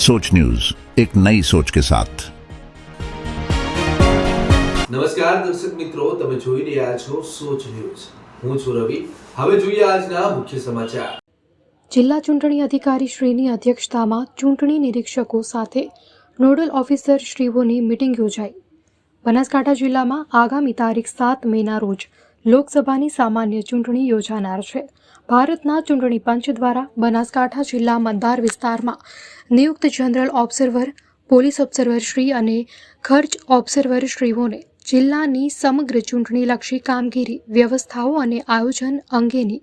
सोच न्यूज एक नई सोच के साथ નમસ્કાર દર્શક મિત્રો તમે જોઈ રહ્યા છો સોચ ન્યૂઝ હું છું રવિ હવે જોઈએ આજના મુખ્ય સમાચાર જિલ્લા ચૂંટણી અધિકારી શ્રીની અધ્યક્ષતામાં ચૂંટણી નિરીક્ષકો સાથે નોડલ ઓફિસર શ્રીઓની મિટિંગ યોજાઈ બનાસકાંઠા જિલ્લામાં આગામી તારીખ સાત મેના રોજ લોકસભાની સામાન્ય ચૂંટણી યોજાનાર છે ભારતના ચૂંટણી પંચ દ્વારા બનાસકાંઠા જિલ્લા મતદાર વિસ્તારમાં નિયુક્ત general observer, police observer Shri અને ખર્ચ ઓબ્ઝર્વર શ્રીઓને જિલ્લાની સમગ્ર ચૂંટણીલક્ષી કામગીરી, વ્યવસ્થાઓ અને આયોજન અંગેની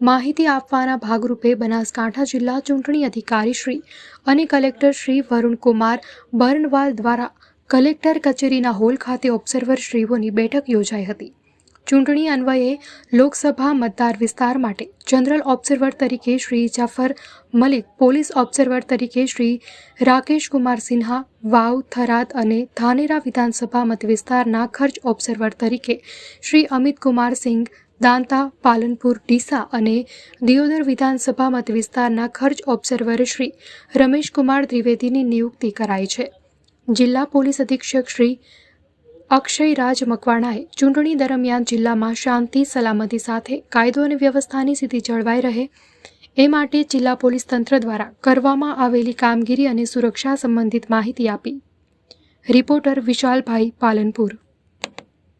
માહિતી આપવાના ભાગરૂપે બનાસકાંઠા જિલ્લા ચૂંટણી અધિકારી શ્રી અને કલેક્ટર શ્રી વરુણકુમાર બર્નવાલ દ્વારા કલેક્ટર કચેરીના હોલ ખાતે ઓબ્ઝર્વર શ્રીઓની બેઠક યોજાઈ હતી. ચૂંટણી અન્વયે લોકસભા મતદાર વિસ્તાર માટે જનરલ ઓબ્ઝર્વર તરીકે શ્રી જાફર મલિક, પોલીસ ઓબ્ઝર્વર તરીકે શ્રી રાકેશ કુમાર સિન્હા, વાવ, થરાદ અને ધાનેરા વિધાનસભા મત વિસ્તારના ખર્ચ ઓબ્ઝર્વર તરીકે શ્રી અમિત કુમાર સિંઘ, દાંતા, પાલનપુર, ડીસા અને દિયોદર વિધાનસભા મત વિસ્તારના ખર્ચ ઓબ્ઝર્વર શ્રી રમેશ કુમાર ત્રિવેદીની નિયુક્તિ કરાઈ છે. જિલ્લા પોલીસ અધિક્ષક શ્રી અક્ષય રાજ મકવાણાએ ચૂંટણી દરમિયાન જિલ્લામાં શાંતિ, સલામતી સાથે કાયદો અને વ્યવસ્થાની સ્થિતિ જળવાઈ રહે એ માટે જિલ્લા પોલીસ તંત્ર દ્વારા કરવામાં આવેલી કામગીરી અને સુરક્ષા સંબંધિત માહિતી આપી. રિપોર્ટર વિશાલભાઈ પાલનપુર.